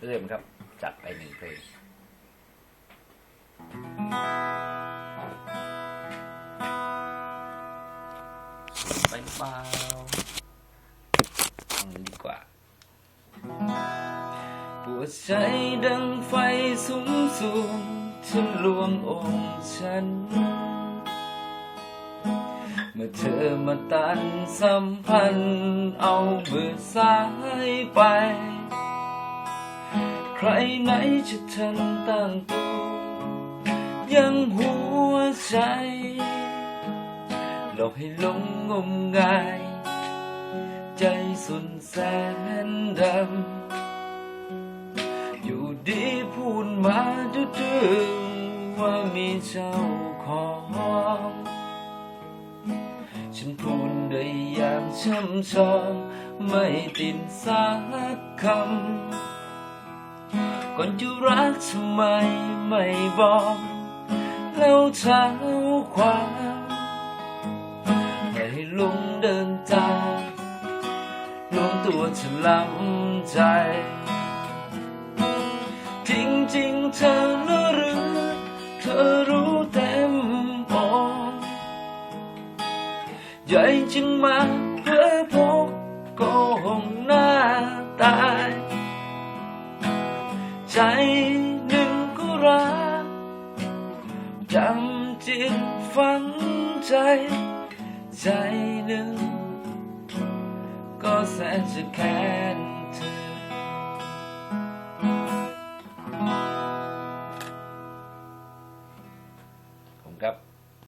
เอื้อมครับ จัดไปหนึ่งเพลง ไปเปล่าฟังดีกว่า ปวดใจดังไฟสุมสูงทะลวงองค์ฉัน เมื่อเธอมาตันสัมพันธ์เอามือซ้ายไป ใครไหนจะทันตั้งตัวยังหัวใจหลอกให้หลงงมงาย ใจสุนแสนดำ อยู่ดีพูดมาดื้อๆว่ามีเจ้าของฉันพูดได้อย่างช่ำชอง ไม่ติดสักคำ ก่อนจะรักทำไมไม่บอก แล้วเท้าความให้ลุงเดินตามรวมตัวจะลำใจจริงๆเธอละหรือ เธอรู้เต็มอกใหญ่จึงมาเพื่อพกกง ใจหนึ่งก็รักจำจิตฝังใจ ใจหนึ่ง ก็แสนจะแค้นเธอผมครับ